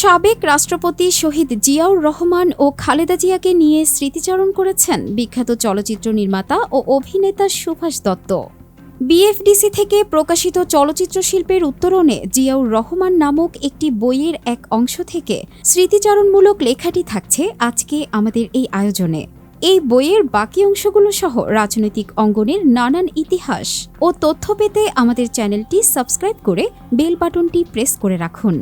সাবেক রাষ্ট্রপতি শহীদ জিয়াউর রহমান ও খালেদা জিয়াকে নিয়ে স্মৃতিচারণ করেছেন বিখ্যাত চলচ্চিত্র নির্মাতা ও অভিনেতা সুভাষ দত্ত। বিএফডিসি থেকে প্রকাশিত চলচ্চিত্র শিল্পের উত্তরণে জিয়াউর রহমান নামক একটি বইয়ের এক অংশ থেকে স্মৃতিচারণমূলক লেখাটি থাকছে আজকে আমাদের এই আয়োজনে। এই বইয়ের বাকি অংশগুলো সহ রাজনৈতিক অঙ্গনের নানান ইতিহাস ও তথ্য পেতে আমাদের চ্যানেলটি সাবস্ক্রাইব করে বেল বাটনটি প্রেস করে রাখুন।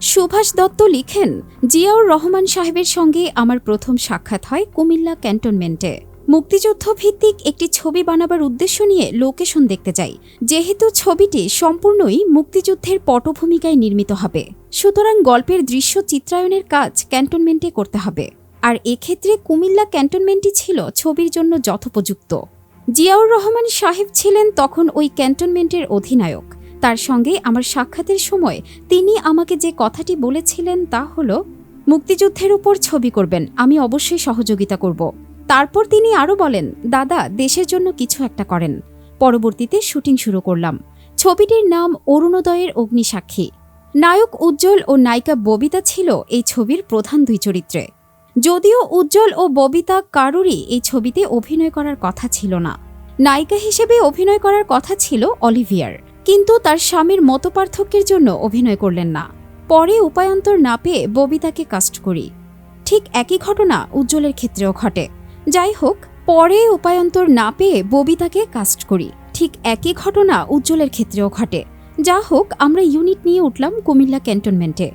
সুভাষ দত্ত লিখেন, জিয়াউর রহমান সাহেবের সঙ্গে আমার প্রথম সাক্ষাৎ হয় কুমিল্লা ক্যান্টনমেন্টে। মুক্তিযুদ্ধ ভিত্তিক একটি ছবি বানাবার উদ্দেশ্য নিয়ে লোকেশন দেখতে যাই। যেহেতু ছবিটি সম্পূর্ণই মুক্তিযুদ্ধের পটভূমিকায় নির্মিত হবে। সুতরাং গল্পের দৃশ্য চিত্রায়নের কাজ ক্যান্টনমেন্টে করতে হবে। আর এক্ষেত্রে কুমিল্লা ক্যান্টনমেন্টই ছিল ছবির জন্য যথোপযুক্ত। জিয়াউর রহমান সাহেব ছিলেন তখন ওই ক্যান্টনমেন্টের অধিনায়ক। তার সঙ্গে আমার সাক্ষাতের সময় তিনি আমাকে যে কথাটি বলেছিলেন তা হল, মুক্তিযুদ্ধের উপর ছবি করবেন, আমি অবশ্যই সহযোগিতা করব। তারপর তিনি আরও বলেন, দাদা, দেশের জন্য কিছু একটা করেন। পরবর্তীতে শুটিং শুরু করলাম। ছবিটির নাম অরুণোদয়ের অগ্নিসাক্ষী। নায়ক উজ্জ্বল ও নায়িকা ববিতা ছিল এই ছবির প্রধান দুই চরিত্রে। যদিও উজ্জ্বল ও ববিতা কারুরই এই ছবিতে অভিনয় করার কথা ছিল না। নায়িকা হিসেবে অভিনয় করার কথা ছিল অলিভিয়ার। কিন্তু তার স্বামীর মতপার্থক্যের জন্য অভিনয় করলেন না। পরে উপায়ান্তর না পেয়ে ববিতাকে কাস্ট করি। ঠিক একই ঘটনা উজ্জ্বলের ক্ষেত্রেও ঘটে। যাই হোক, পরে উপায়ন্তর না পেয়ে ববিতাকে কাস্ট করি। ঠিক একই ঘটনা উজ্জ্বলের ক্ষেত্রেও ঘটে। যা হোক, আমরা ইউনিট নিয়ে উঠলাম কুমিল্লা ক্যান্টনমেন্টে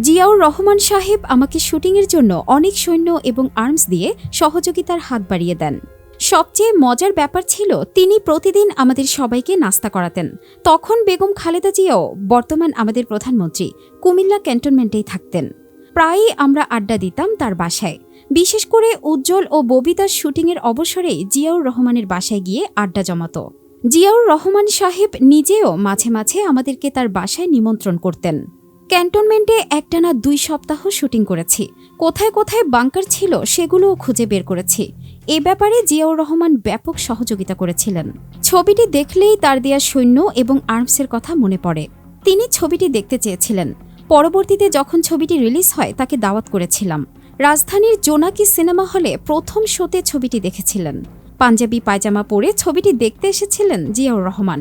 জিয়াউর রহমান সাহেব আমাকে শুটিংয়ের জন্য অনেক সৈন্য এবং আর্মস দিয়ে সহযোগিতার হাত বাড়িয়ে দেন। সবচেয়ে মজার ব্যাপার ছিল, তিনি প্রতিদিন আমাদের সবাইকে নাস্তা করাতেন। তখন বেগম খালেদা জিয়াও বর্তমান আমাদের প্রধানমন্ত্রী, কুমিল্লা ক্যান্টনমেন্টেই থাকতেন। প্রায়ই আমরা আড্ডা দিতাম তার বাসায়। বিশেষ করে উজ্জ্বল ও ববিতার শুটিংয়ের অবসরেই জিয়াউর রহমানের বাসায় গিয়ে আড্ডা জমাত। জিয়াউর রহমান সাহেব নিজেও মাঝে মাঝে আমাদেরকে তার বাসায় নিমন্ত্রণ করতেন। ক্যান্টনমেন্টে একটানা দুই সপ্তাহ শুটিং করেছি। কোথায় কোথায় বাংকার ছিল সেগুলোও খুঁজে বের করেছি। এ ব্যাপারে জিয়াউর রহমান ব্যাপক সহযোগিতা করেছিলেন। ছবিটি দেখলেই তার দেয়া সৈন্য এবং আর্মসের কথা মনে পড়ে। তিনি ছবিটি দেখতে চেয়েছিলেন। পরবর্তীতে যখন ছবিটি রিলিজ হয়, তাকে দাওয়াত করেছিলাম। রাজধানীর জোনাকি সিনেমা হলে প্রথম শোতে ছবিটি দেখেছিলেন। পাঞ্জাবি পায়জামা পরে ছবিটি দেখতে এসেছিলেন জিয়াউর রহমান।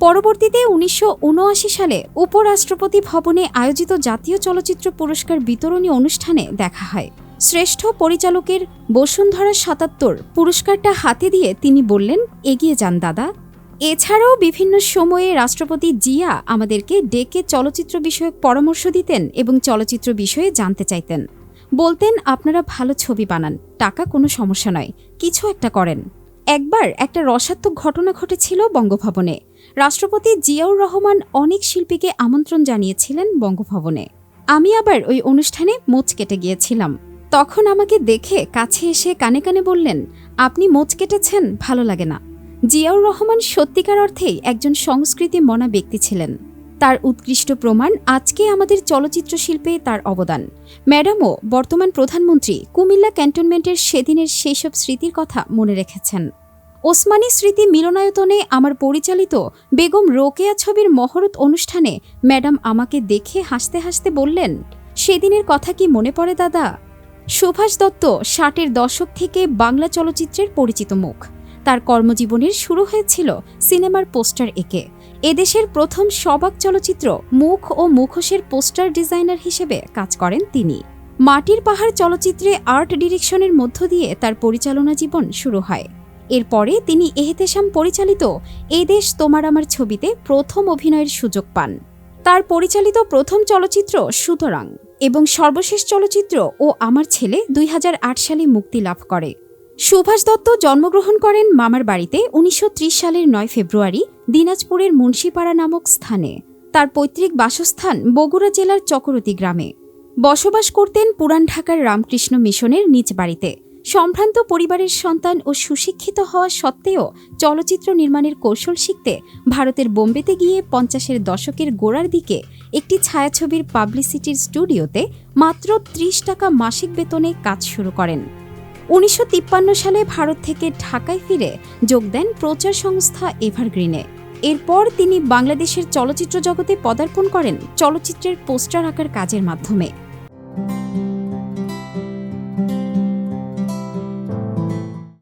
পরবর্তীতে উনিশশো উনআশি সালে উপরাষ্ট্রপতি ভবনে আয়োজিত জাতীয় চলচ্চিত্র পুরস্কার বিতরণী অনুষ্ঠানে দেখা হয়। শ্রেষ্ঠ পরিচালকের বসুন্ধরা সাতাত্তর পুরস্কারটা হাতে দিয়ে তিনি বললেন, এগিয়ে যান দাদা। এছাড়াও বিভিন্ন সময়ে রাষ্ট্রপতি জিয়া আমাদেরকে ডেকে চলচ্চিত্র বিষয়ক পরামর্শ দিতেন এবং চলচ্চিত্র বিষয়ে জানতে চাইতেন। বলতেন, আপনারা ভালো ছবি বানান, টাকা কোনো সমস্যা নয়, কিছু একটা করেন। একবার একটা রসাত্মক ঘটনা ঘটেছিল বঙ্গভবনে। রাষ্ট্রপতি জিয়াউর রহমান অনেক শিল্পীকে আমন্ত্রণ জানিয়েছিলেন বঙ্গভবনে। আমি আবার ওই অনুষ্ঠানে মোচ কেটে গিয়েছিলাম। তখন আমাকে দেখে কাছে এসে কানে কানে বললেন, আপনি মোচ কেটেছেন, ভালো লাগে না। জিয়াউর রহমান সত্যিকার অর্থেই একজন সংস্কৃতি মনা ব্যক্তি ছিলেন। তার উৎকৃষ্ট প্রমাণ আজকে আমাদের চলচ্চিত্র শিল্পে তার অবদান। ম্যাডামও বর্তমান প্রধানমন্ত্রী কুমিল্লা ক্যান্টনমেন্টের সেদিনের সেইসব স্মৃতির কথা মনে রেখেছেন। ওসমানী স্মৃতি মিলনায়তনে আমার পরিচালিত বেগম রোকেয়া ছবির মহরত অনুষ্ঠানে ম্যাডাম আমাকে দেখে হাসতে হাসতে বললেন, সেদিনের কথা কি মনে পড়ে দাদা? সুভাষ দত্ত ষাটের দশক থেকে বাংলা চলচ্চিত্রের পরিচিত মুখ। তার কর্মজীবনের শুরু হয়েছিল সিনেমার পোস্টার এঁকে। এদেশের প্রথম সবাক চলচ্চিত্র মুখ ও মুখোশের পোস্টার ডিজাইনার হিসেবে কাজ করেন তিনি। মাটির পাহাড় চলচ্চিত্রে আর্ট ডিরেকশনের মধ্য দিয়ে তার পরিচালনা জীবন শুরু হয়। এরপরে তিনি এহতেশাম পরিচালিত এ দেশ তোমার আমার ছবিতে প্রথম অভিনয়ের সুযোগ পান। তার পরিচালিত প্রথম চলচ্চিত্র সুতরাং এবং সর্বশেষ চলচ্চিত্র ও আমার ছেলে দুই হাজার আট সালে মুক্তি লাভ করে। সুভাষ দত্ত জন্মগ্রহণ করেন মামার বাড়িতে উনিশশো ত্রিশ সালের নয় ফেব্রুয়ারি দিনাজপুরের মুন্সিপাড়া নামক স্থানে। তার পৈতৃক বাসস্থান বগুড়া জেলার চকরতি গ্রামে। বসবাস করতেন পুরান ঢাকার রামকৃষ্ণ মিশনের নিজ বাড়িতে। সম্ভ্রান্ত পরিবারের সন্তান ও সুশিক্ষিত হওয়া সত্ত্বেও চলচ্চিত্র নির্মাণের কৌশল শিখতে ভারতের বোম্বেতে গিয়ে পঞ্চাশের দশকের গোড়ার দিকে একটি ছায়াছবির পাবলিসিটির স্টুডিওতে মাত্র ত্রিশ টাকা মাসিক বেতনে কাজ শুরু করেন। উনিশশো তিপ্পান্ন সালে ভারত থেকে ঢাকায় ফিরে যোগ দেন প্রচার সংস্থা এভারগ্রিনে। এরপর তিনি বাংলাদেশের চলচ্চিত্র জগতে পদার্পণ করেন চলচ্চিত্রের পোস্টার আঁকার কাজের মাধ্যমে।